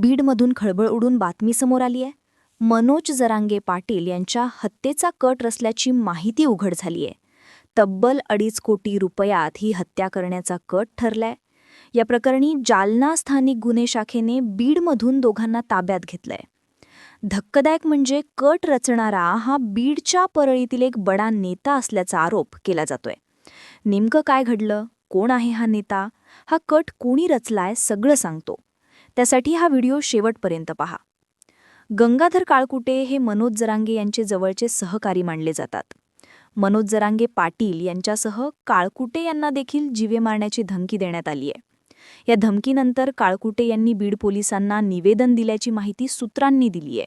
बीडमधून खळबळ उडून बातमी समोर आली आहे. मनोज जरांगे पाटील यांच्या हत्येचा कट रचल्याची माहिती उघड झाली आहे तब्बल अडीच कोटी रुपयात ही हत्या करण्याचा कट ठरलाय. या प्रकरणी जालना स्थानिक गुन्हे शाखेने बीडमधून दोघांना ताब्यात घेतलंय. धक्कदायक म्हणजे कट रचणारा हा बीडच्या परळीतील एक बडा नेता असल्याचा आरोप केला जातोय. नेमकं काय घडलं? कोण आहे हा नेता? हा कट कोणी रचलाय सगळं सांगतो. त्यासाठी हा व्हिडिओ शेवटपर्यंत पहा. गंगाधर काळकुटे हे मनोज जरांगे यांचे जवळचे सहकारी मानले जातात. मनोज जरांगे पाटील यांच्यासह काळकुटे यांना देखील जीवे मारण्याची धमकी देण्यात आली आहे. या धमकीनंतर काळकुटे यांनी बीड पोलिसांना निवेदन दिल्याची माहिती सूत्रांनी दिली आहे.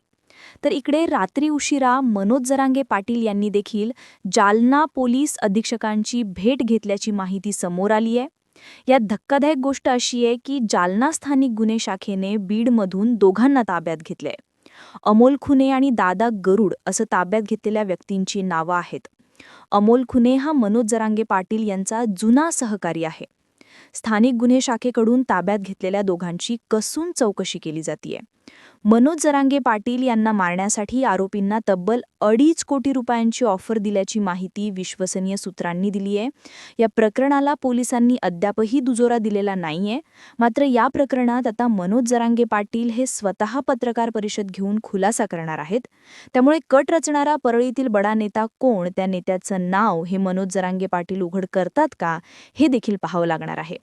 तर इकडे रात्री उशिरा मनोज जरांगे पाटील यांनी देखील जालना पोलीस अधीक्षकांची भेट घेतल्याची माहिती समोर आली आहे. यात धक्कादायक गोष्ट अशी आहे की जालना स्थानिक गुन्हे शाखेने बीडमधून दोघांना ताब्यात घेतले अमोल खुने आणि दादा गरुड असं ताब्यात घेतलेल्या व्यक्तींची नावं आहेत. अमोल खुने हा मनोज जरांगे पाटील यांचा जुना सहकारी आहे. स्थानिक गुन्हे शाखेकडून ताब्यात घेतलेल्या दोघांची कसून चौकशी केली जातीये. मनोज जरांगे पाटील यांना मारण्यासाठी आरोपींना तब्बल अडीच कोटी रुपयांची ऑफर दिल्याची माहिती विश्वसनीय सूत्रांनी दिली आहे. या प्रकरणाला पोलिसांनी अद्यापही दुजोरा दिलेला नाहीये. मात्र या प्रकरणात आता मनोज जरांगे पाटील हे स्वतः पत्रकार परिषद घेऊन खुलासा करणार आहेत. त्यामुळे कट रचणारा परळीतील बडा नेता कोण त्या नेत्याचं नाव हे मनोज जरांगे पाटील उघड करतात का हे देखील पाहावं लागणार आहे.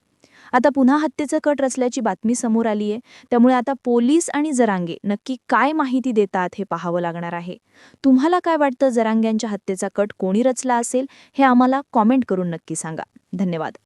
आता पुन्हा हत्येचं कट रचल्याची बातमी समोर आली आहे. त्यामुळे आता पोलीस आणि जरांगे नक्की काय माहिती देतात हे पाहावं लागणार आहे. तुम्हाला काय वाटतं? जरांग्यांच्या हत्येचा कट कोणी रचला असेल? हे आम्हाला कॉमेंट करून नक्की सांगा. धन्यवाद.